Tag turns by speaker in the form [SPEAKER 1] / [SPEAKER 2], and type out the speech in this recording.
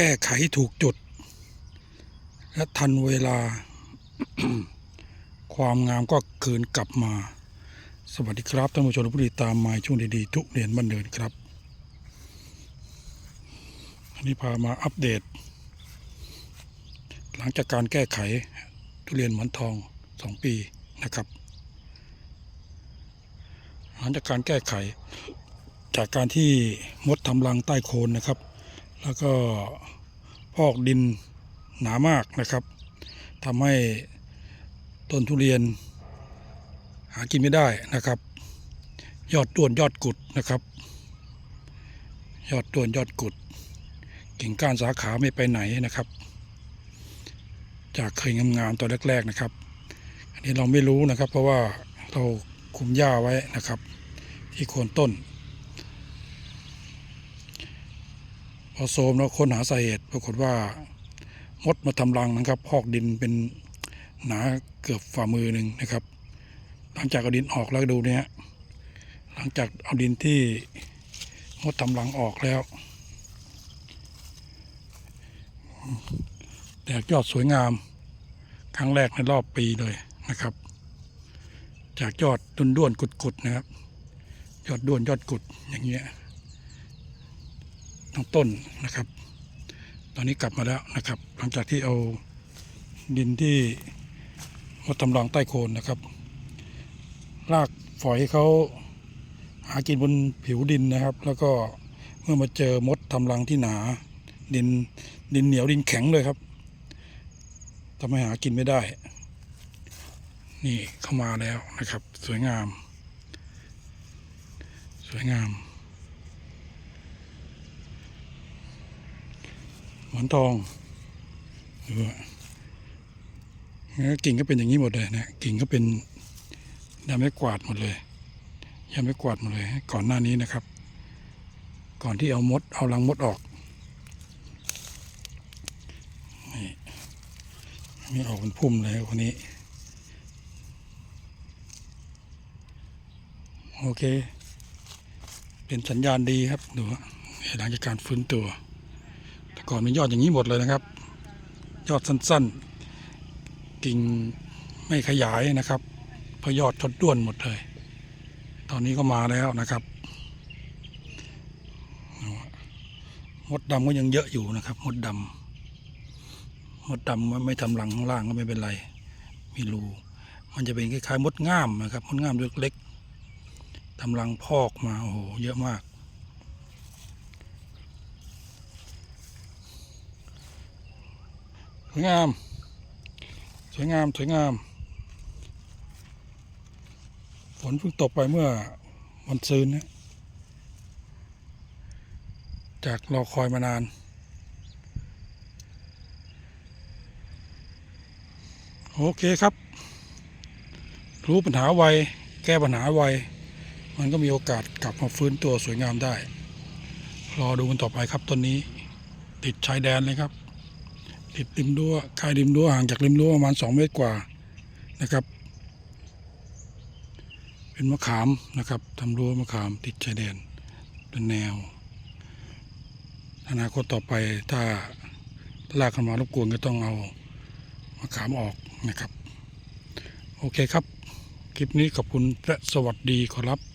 [SPEAKER 1] ก้ไขถูกจุด และทันเวลา ความงามก็คืนกลับมา สวัสดีครับท่านผู้ชมและผู้ติดตามมาช่วงดีๆ ทุกเรียนบันเดินครับอันนี้พามาอัปเดต หลังจากการแก้ไขทุเรียนหมอนทองสองปีนะครับ หลังจากการแก้ไข จากการที่มดทำรังใต้โคนนะครับ แล้วก็พอกดินหนามากนะครับทำให้ต้นทุเรียน หากินไม่ได้นะครับ ยอดต้วนยอดกุดนะครับ ยอดต้วนยอดกุดกิ่งก้านสาขาไม่ไปไหนนะครับ จากเคยงามๆตัวแรกๆนะครับ อันนี้เราไม่รู้นะครับ เพราะว่าเราคุมหญ้าไว้นะครับ ที่โคนต้น อโซมแล้วค้นหาสาเหตุปรากฏว่ามดมาทำรังนะครับ พอกดินเป็นหนาเกือบฝ่ามือหนึ่งนะครับ หลังจากเอาดินออกแล้วดูเนี่ยหลังจากเอาดินที่มดทำรังออกแล้ว แตกยอดสวยงาม ครั้งแรกในรอบปีเลยนะครับ จากยอดด้วนด้วนๆกุดๆนะครับ ยอดด้วนยอดกุดอย่างเงี้ย ทั้งต้นนะครับ ตอนนี้กลับมาแล้วนะครับ หลังจากที่เอาดินที่มดทำรังใต้โคนนะครับ รากฝอยเขาหากินบนผิวดินนะครับ แล้วก็เมื่อมาเจอมดทำรังที่หนา ดินดินเหนียวดินแข็งเลยครับทำให้หากินไม่ได้ นี่เข้ามาแล้วนะครับ สวยงาม สวยงาม หมอนทองดูว่ากิ่งก็เป็นอย่างนี้หมดเลยนะกิ่งก็เป็นยาไม่กวาดหมดเลยยาไม่กวาดหมดเลย ก่อนหน้านี้นะครับ ก่อนที่เอามดเอารังมดออกนี่มีออกเป็นพุ่มเลยวันนี้ โอเค เป็นสัญญาณดีครับดูหลังจากการฟื้นตัว แต่ก่อนเป็นยอดอย่างนี้หมดเลยนะครับ ยอดสั้นๆ กิ่งไม่ขยายนะครับเพราะยอดทดด้วนหมดเลย ตอนนี้ก็มาแล้วนะครับมดดำก็ยังเยอะอยู่นะครับมดดำมดดำไม่ทำรังข้างล่างก็ไม่เป็นไร มีรูมันจะเป็นคล้ายๆมดง่ามนะครับมดง่ามเล็กๆทำรังพอกมาโอ้โหเยอะมาก วยงาม สวยงาม สวยงาม ฝนเพิ่งตกไปเมื่อวันซืนนะจากรอคอยมานาน โอเคครับ รู้ปัญหาไว แก้ปัญหาไว มันก็มีโอกาสกลับมาฟื้นตัวสวยงามได้ รอดูกันต่อไปครับต้นนี้ ติดชายแดนเลยครับ ติดริมรั้วคายริมรั้วห่างจากริมรั้วประมาณสองเมตรกว่านะครับ เป็นมะขามนะครับทำรั้วมะขามติดชายแดนเป็นแนว อนาคตต่อไปถ้าลากกันมารบกวนก็ต้องเอามะขามออกนะครับ โอเคครับ คลิปนี้ขอบคุณและสวัสดีขอรับ